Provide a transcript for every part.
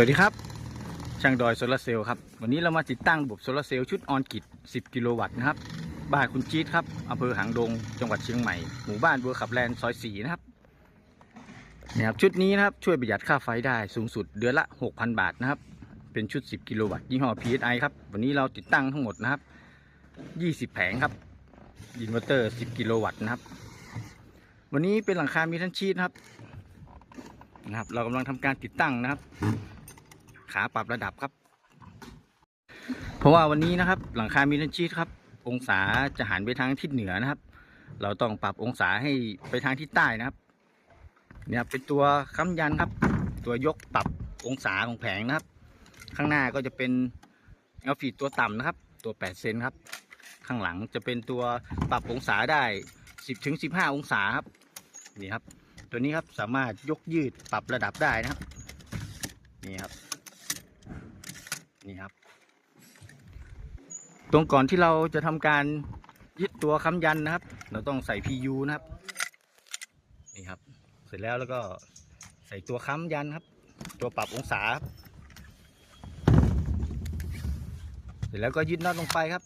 สวัสดีครับ ช่างดอยโซลาร์เซลล์ครับ วันนี้เรามาติดตั้งระบบโซลาร์เซลล์ชุดออนกิต10 กิโลวัตต์นะครับ บ้านคุณจี๊ดครับอำเภอหางดง จังหวัดเชียงใหม่ หมู่บ้านบัวขับแลนซอย4นะครับเนี่ยครับชุดนี้นะครับช่วยประหยัดค่าไฟได้สูงสุดเดือนละ 6,000 บาทนะครับ เป็นชุด 10 กิโลวัตต์ยี่ห้อ PSI ครับ วันนี้เราติดตั้งทั้งหมดนะครับ 20 แผงครับอินเวอร์เตอร์ 10 กิโลวัตต์นะครับ วันนี้เป็นหลังคามีทันชีตนะครับนะครับ เรากำลังทำการติดตั้งนะครับ ขาปรับระดับครับ เพราะว่าวันนี้นะครับ หลังคามีทันชีตครับ องศาจะหันไปทางทิศเหนือนะครับ เราต้องปรับองศาให้ไปทางทิศใต้นะครับ เนี่ยเป็นตัวค้ำยันครับ ตัวยกปรับองศาของแผงนะครับ ข้างหน้าก็จะเป็นเอลฟีดตัวต่ำนะครับ ตัว8เซนครับ ข้างหลังจะเป็นตัวปรับองศาได้ 10ถึง15 องศาครับนี่ครับ ตัวนี้ครับสามารถยกยืดปรับระดับได้นะครับ นี่ครับ นี่ครับ ตรงก่อนที่เราจะทำการยึดตัวค้ำยันนะครับ เราต้องใส่ PU นะครับ นี่ครับ เสร็จแล้วแล้วก็ใส่ตัวค้ำยันครับ ตัวปรับองศาครับเสร็จแล้วก็ยึดน็อตลงไปครับ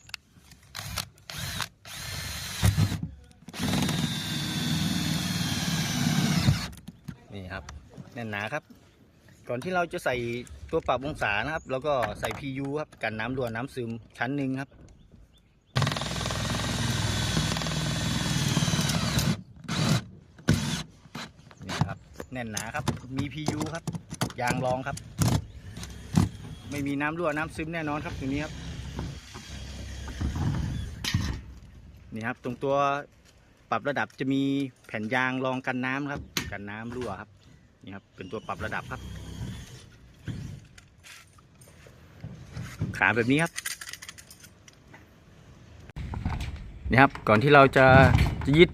นี่ครับแน่นหนาครับ ก่อนที่เราจะใส่ ตัวปรับองศานะครับ แล้วก็ใส่ PU ครับ กันน้ำรั่วน้ำซึมชั้นหนึ่งครับ นี่ครับ แน่นหนาครับ มี PU ครับ ยางรองครับ ไม่มีน้ำรั่วน้ำซึมแน่นอนครับตรงนี้ครับ นี่ครับ ตรงตัวปรับระดับจะมีแผ่นยางรองกันน้ำครับ กันน้ำรั่วครับ นี่ครับ เป็นตัวปรับระดับครับ ขาแบบนี้ครับนี่ครับก่อนที่เราจะจะยึด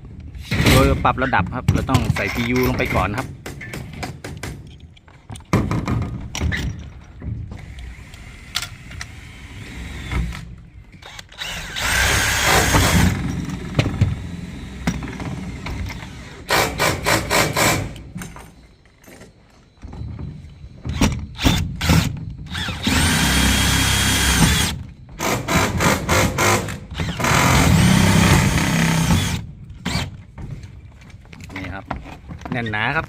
โดยปรับระดับครับ เราต้องใส่ PU ลงไปก่อนครับ ครับ แน่นหนาครับ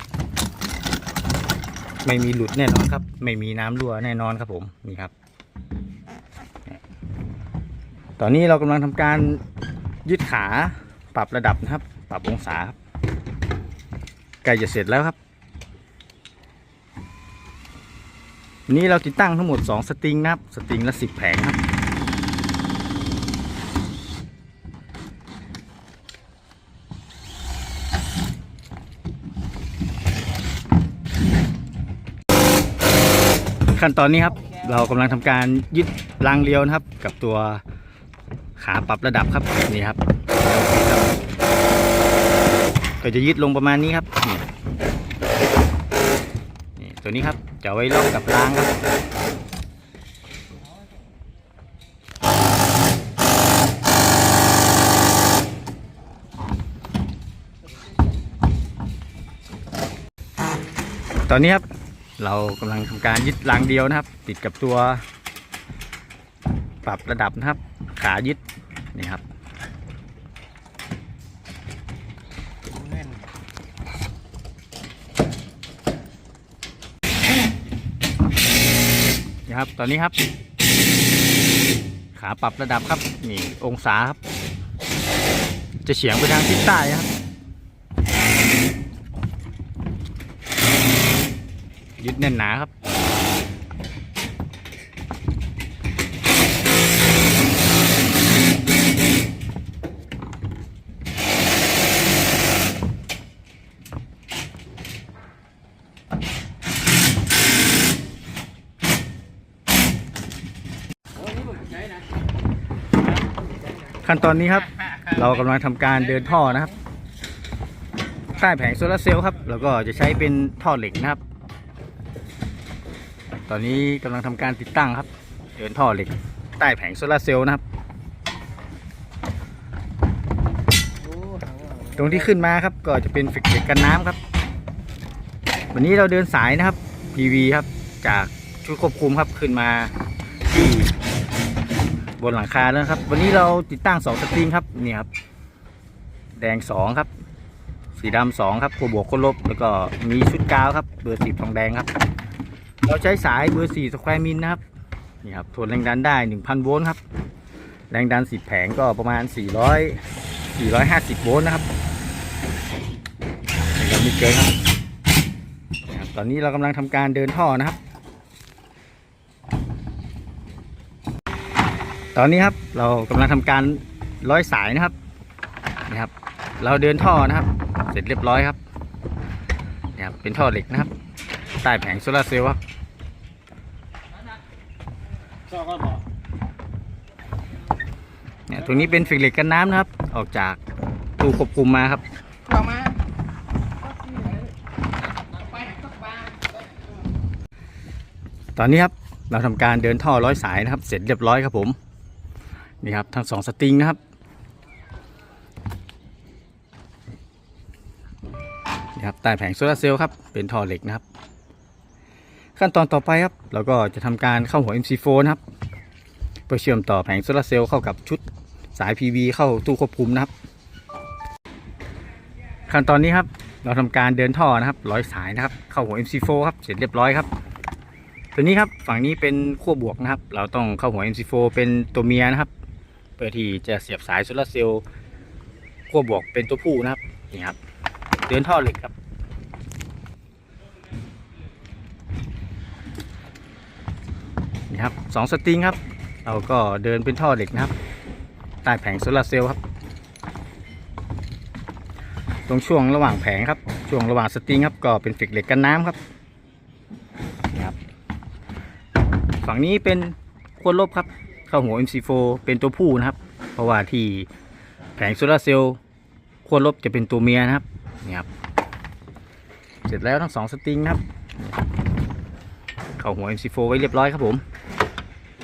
ไม่มีหลุดแน่นอนครับ ไม่มีน้ำรั่วแน่นอนครับผมนี่ครับ ตอนนี้เรากำลังทำการยึดขาปรับระดับนะครับ ปรับองศาครับใกล้จะเสร็จแล้วครับนนี้เราติดตั้งทั้งหมด 2 สตริงนะครับ สตริงละ 10 แผงครับ ขั้นตอนนี้ครับ เรากำลังทำการยึดรางเลียวนะครับ กับตัวขาปรับระดับครับนี่ครับ ก็จะยึดลงประมาณนี้ครับนี่ตัวนี้ครับจะไว้ล็อกกับรางครับตอนนี้ครับ เรากำลังทำการยึดรางเดียวนะครับ ติดกับตัว ปรับระดับนะครับ ขายึดนี่ครับนี่ครับตอนนี้ครับ ขาปรับระดับครับนี่องศาครับ จะเฉียงไปทางทิศใต้ครับ ยึดแน่นหนาครับ ขั้นตอนนี้ครับ เรากำลังทำการเดินท่อนะครับ ใต้แผงโซลาร์เซลล์ครับ แล้วก็จะใช้เป็นท่อเหล็กนะครับ ตอนนี้กำลังทำการติดตั้งครับ เดินท่อเหล็ก ใต้แผงโซลาเซลล์นะครับ ตรงที่ขึ้นมาครับก็จะเป็นฟิกเหล็กกันน้ำครับ วันนี้เราเดินสายนะครับ PV ครับจากชุดควบคุมครับขึ้นมาที่บนหลังคาแล้วครับ วันนี้เราติดตั้งสองสตริงครับนี่ครับ แดงสองครับ สีดำสองครับขั้วบวกขั้วลบ แล้วก็มีชุดกาวครับ เบอร์สิบทองแดงครับ เราใช้สายเบอร์สี่สแควร์มิลนะครับนี่ครับทนแรงดันได้หนึ่งพันโวลต์ครับ แรงดันสิบแผงก็ประมาณสี่ร้อยสี่ร้อยห้าสิบโวลต์นะครับนี่ครับมิเกินครับ ตอนนี้เรากำลังทำการเดินท่อนะครับ ตอนนี้ครับเรากำลังทำการร้อยสายนะครับนี่ครับ เราเดินท่อนะครับ เสร็จเรียบร้อยครับนี่ครับเป็นท่อเหล็กนะครับ ใต้แผงโซลาเซลล์ครับ เนี่ยตรงนี้เป็นฟิกเหล็กกันน้ำนะครับ ออกจากตู้ควบคุมมาครับต่อมาตอนนี้ครับเราทำการเดินท่อร้อยสายนะครับ เสร็จเรียบร้อยครับผมนี่ครับทั้งสองสตริงนะครับนี่ครับใต้แผงโซลาเซลล์ครับเป็นท่อเหล็กนะครับ ขั้นตอนต่อไปครับ เราก็จะทำการเข้าหัว MC4 นะครับเพื่อเชื่อมต่อแผงโซลาร์เซลล์เข้ากับชุดสาย PV เข้าตู้ควบคุมนะครับ ขั้นตอนนี้ครับ เราทำการเดินท่อนะครับร้อยสายนะครับ เข้าหัว MC4 ครับเสร็จเรียบร้อยครับ ตัวนี้ครับฝั่งนี้เป็นขั้วบวกนะครับ เราต้องเข้าหัว MC4 เป็นตัวเมียนะครับเพื่อที่จะเสียบสายโซลาร์เซลล์ขั้วบวกเป็นตัวผู้นะครับนี่ครับเดินท่อเหล็กครับ ครับสองสตริงครับ เราก็เดินเป็นท่อเหล็กนะครับ ใต้แผงโซลาร์เซลล์ครับ ตรงช่วงระหว่างแผงครับ ช่วงระหว่างสตริงครับ ก็เป็นฟิกเหล็กกันน้ำครับนี่ครับ ฝั่งนี้เป็นขั้วลบครับ เข้าหัว MC4 เป็นตัวผู้นะครับ เพราะว่าที่แผงโซลาร์เซลล์ขั้วลบจะเป็นตัวเมียนะครับนี่ครับ เสร็จแล้วทั้งสองสตริงครับ เข้าหัว MC4 ไว้เรียบร้อยครับผม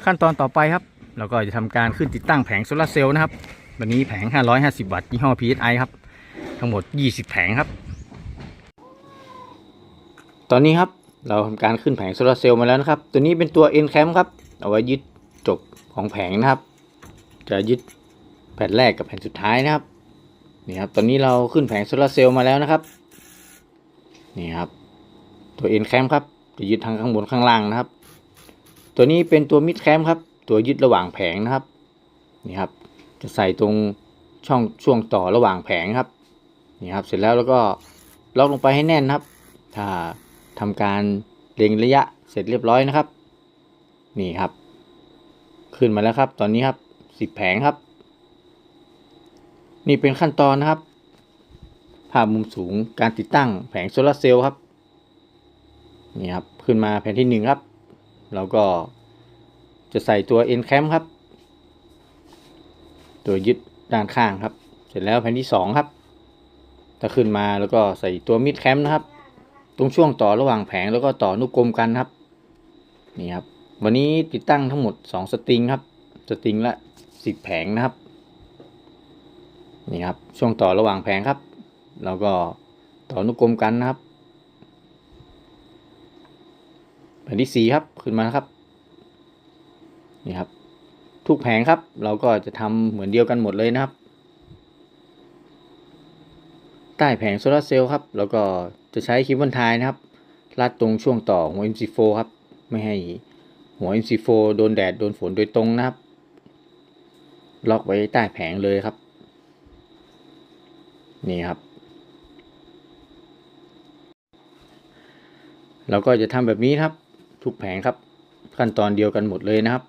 ขั้นตอนต่อไปครับ เราก็จะทำการขึ้นติดตั้งแผงโซลาเซลล์นะครับวันนี้แผง 550 วัตต์ยี่ห้อ PSI ครับ ทั้งหมด 20 แผงครับ ตอนนี้ครับเราทำการขึ้นแผงโซลาเซลล์มาแล้วนะครับ ตัวนี้เป็นตัว N cam ครับ เอาไว้ยึดจบของแผงนะครับ จะยึดแผ่นแรกกับแผ่นสุดท้ายนะครับ นี่ครับ ตอนนี้เราขึ้นแผงโซลาเซลล์มาแล้วนะครับ นี่ครับ ตัว N cam ครับ จะยึดทั้งข้างบนข้างล่างนะครับ ตัวนี้เป็นตัว mid cam ครับ ตัวยึดระหว่างแผงนะครับนี่ครับ จะใส่ตรงช่องช่วงต่อระหว่างแผงครับนี่ครับ เสร็จแล้วแล้วก็ล็อกลงไปให้แน่นครับ ถ้าทำการเล็งระยะเสร็จเรียบร้อยนะครับ นี่ครับ ขึ้นมาแล้วครับ ตอนนี้ครับสิบแผงครับ นี่เป็นขั้นตอนนะครับ ภาพมุมสูงการติดตั้งแผงโซลาร์เซลล์ครับ นี่ครับ ขึ้นมาแผ่นที่หนึ่งครับ เราก็จะใส่ตัว N cam ครับ ตัวยึดด้านข้างครับ เสร็จแล้วแผ่นที่สองครับ ถ้าขึ้นมาแล้วก็ใส่ตัวมิดแคมนะครับ ตรงช่วงต่อระหว่างแผงแล้วก็ต่อนุกรมกันครับ นี่ครับ วันนี้ติดตั้งทั้งหมด2สตริงครับ สตริงละ10แผงนะครับ นี่ครับ ช่วงต่อระหว่างแผงครับ แล้วก็ต่อนุกรมกันนะครับ แผ่นที่4ครับขึ้นมาครับนี่ครับ ทุกแผงครับ เราก็จะทำเหมือนเดียวกันหมดเลยนะครับ ใต้แผงโซลาร์เซลล์ครับแล้วก็จะใช้คลิปวันทายนะครับลัดตรงช่วงต่อหัว MC4 ครับ ไม่ให้หัว MC4 โดนแดดโดนฝนโดยตรงนะครับ ล็อกไว้ใต้แผงเลยครับ นี่ครับ เราก็จะทำแบบนี้ครับ ทุกแผงครับ ขั้นตอนเดียวกันหมดเลยนะครับ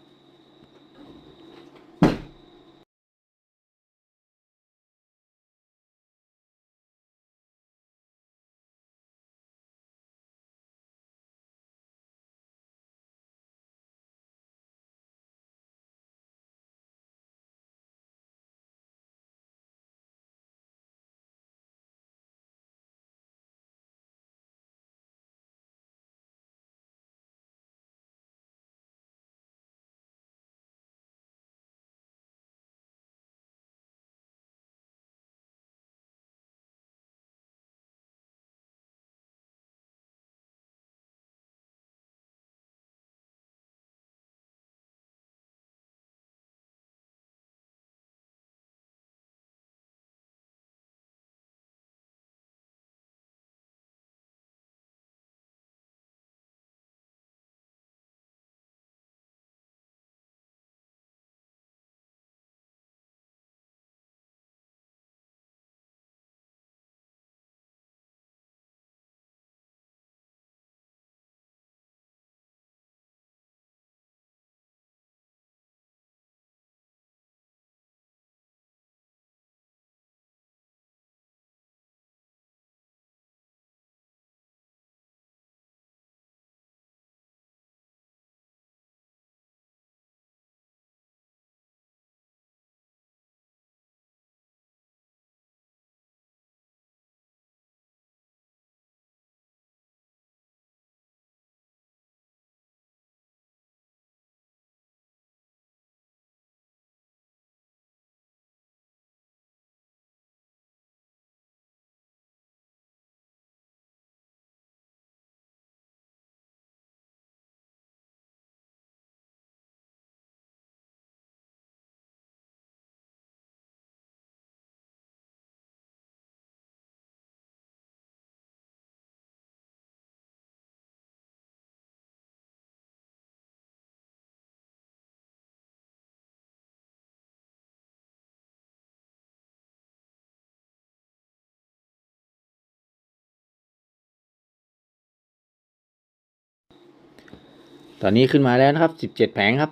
ตอนนี้ขึ้นมาแล้วนะครับ17แผงครับ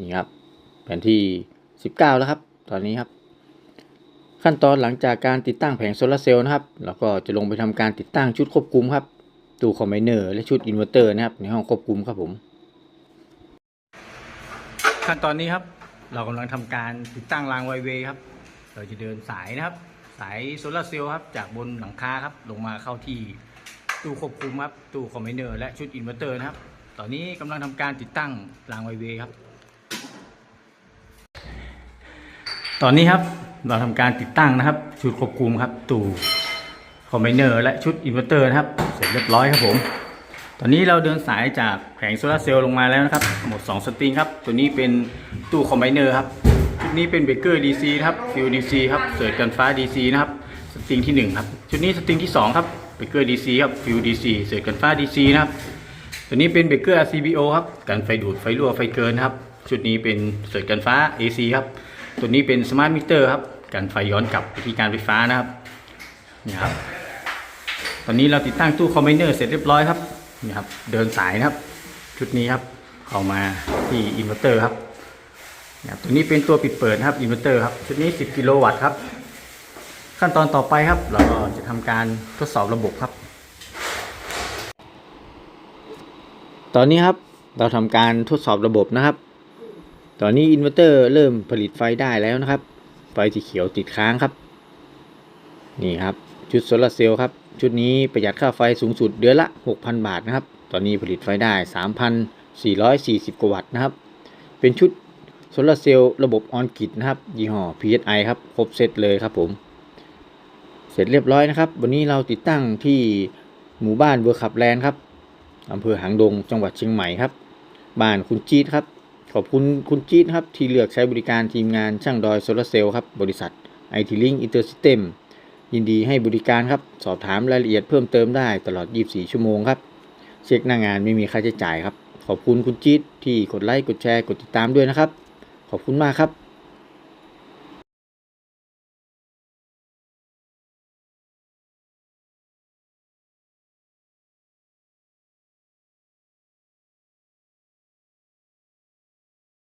นี่ครับ แผนที่19แล้วครับ ตอนนี้ครับ ขั้นตอนหลังจากการติดตั้งแผงโซลาร์เซลล์นะครับเราก็จะลงไปทำการติดตั้งชุดควบคุมครับตู้คอมไบเนอร์และชุดอินเวอร์เตอร์นะครับ ในห้องควบคุมครับผม ขั้นตอนนี้ครับ เรากำลังทำการติดตั้งรางไวเวครับ เราจะเดินสายนะครับ สายโซลาร์เซลล์ครับจากบนหลังคาครับลงมาเข้าที่ตู้ควบคุมครับตู้คอมไบเนอร์และชุดอินเวอร์เตอร์นะครับ ตอนนี้กำลังทำการติดตั้งรางไวเวครับ ตอนนี้ครับเราทำการติดตั้งนะครับ ชุดควบคุมครับตู้คอมไบเนอร์และชุดอินเวอร์เตอร์นะครับ เสร็จเรียบร้อยครับผม ตอนนี้เราเดินสายจากแผงโซลาเซลล์ลงมาแล้วนะครับหมด 2 สตริงครับ ตัวนี้เป็นตู้คอมไบเนอร์ครับชุดนี้เป็นเบเกอร์ DC นะครับฟิว DC ครับเสิร์กันฟ้า DC นะครับสตริงที่ 1 ครับ ชุดนี้สตริงที่ 2 ครับเบเกอร์ DC ครับฟิว DC เสิร์กันฟ้า DC นะครับ ตัวนี้เป็นเบเกอร์ CBO ครับ กันไฟดูดไฟรั่วไฟเกินครับ ชุดนี้เป็นเสริร์กันฟ้า AC ครับ ตัวนี้เป็นสมาร์ทมิเตอร์ครับ กันไฟย้อนกลับไปที่การไฟฟ้านะครับ นี่ครับ ตอนนี้เราติดตั้งตู้คอมไบเนอร์เสร็จเรียบร้อยครับ นี่ครับ เดินสายนะครับ ชุดนี้ครับ เข้ามาที่อินเวอร์เตอร์ครับนี่ครับตัวนี้เป็นตัวปิดเปิดครับอินเวอร์เตอร์ครับชุดนี้ 10 กิโลวัตต์ครับ ขั้นตอนต่อไปครับ เราก็จะทำการทดสอบระบบครับ ตอนนี้ครับเราทำการทดสอบระบบนะครับ ตอนนี้อินเวอร์เตอร์เริ่มผลิตไฟได้แล้วนะครับ ไฟสีเขียวติดค้างครับ นี่ครับ ชุดโซลาร์เซลล์ครับ ชุดนี้ประหยัดค่าไฟสูงสุดเดือนละ 6,000 บาทนะครับ ตอนนี้ผลิตไฟได้ 3,440 กว่าวัตต์นะครับ เป็นชุดโซลาร์เซลล์ระบบออนกิดนะครับ ยี่ห้อ PSI ครับ ครบเซตเลยครับผม เสร็จเรียบร้อยนะครับ วันนี้เราติดตั้งที่หมู่บ้านเวอร์คับแลนด์ครับ อำเภอหางดงจังหวัดเชียงใหม่ครับ บ้านคุณจี๊ดครับ ขอบคุณคุณจี๊ดครับ ที่เลือกใช้บริการทีมงานช่างดอยโซลาร์เซลล์ครับ บริษัท IT Link Intersystem ยินดีให้บริการครับ สอบถามรายละเอียดเพิ่มเติมได้ตลอด 24 ชั่วโมงครับ เช็คหน้างานไม่มีค่าใช้จ่ายครับ ขอบคุณคุณจี๊ดที่กดไลค์กดแชร์กดติดตามด้วยนะครับ ขอบคุณมากครับ